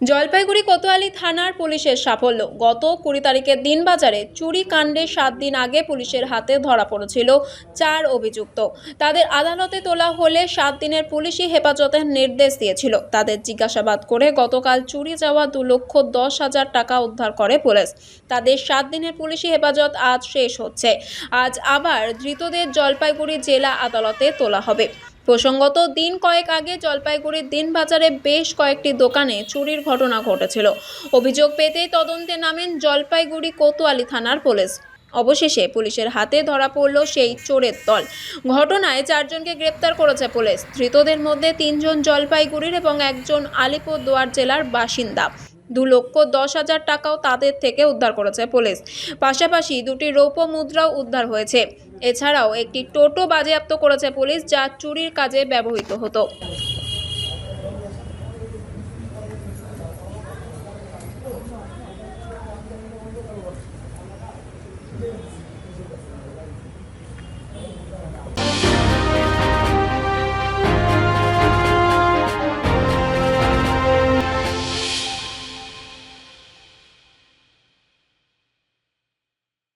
জলপাইগুড়ি কোতোয়ালি থানার পুলিশের সাফল্য। গত কুড়ি তারিখের দিন বাজারে চুরি কাণ্ডে সাত দিন আগে পুলিশের হাতে ধরা পড়েছিল চার অভিযুক্ত। তাদের আদালতে তোলা হলে সাত দিনের পুলিশি হেফাজতের নির্দেশ দিয়েছিল। তাদের জিজ্ঞাসাবাদ করে গতকাল চুরি যাওয়া দু লক্ষ দশ হাজার টাকা উদ্ধার করে পুলিশ। তাদের সাত দিনের পুলিশি হেফাজত আজ শেষ হচ্ছে। আজ আবার ধৃতদের জলপাইগুড়ি জেলা আদালতে তোলা হবে। প্রসঙ্গত, দিন কয়েক আগে জলপাইগুড়ির দিনবাজারে বেশ কয়েকটি দোকানে চুরির ঘটনা ঘটেছিল। অভিযোগ পেতেই তদন্তে নামেন জলপাইগুড়ি কোতোয়ালি থানার পুলিশ। অবশেষে পুলিশের হাতে ধরা পড়ল সেই চোরের দল। ঘটনায় চারজনকে গ্রেপ্তার করেছে পুলিশ। ধৃতদের মধ্যে তিনজন জলপাইগুড়ির এবং একজন আলিপুরদুয়ার জেলার বাসিন্দা। দু লক্ষ দশ হাজার টাকাও তাদের থেকে উদ্ধার করেছে পুলিশ পাশাপাশি দুটি রৌপ্য মুদ্রাও উদ্ধার হয়েছে এছাড়াও একটি টোটো বাজেয়াপ্ত করেছে পুলিশ, যা চুরির কাজে ব্যবহৃত হতো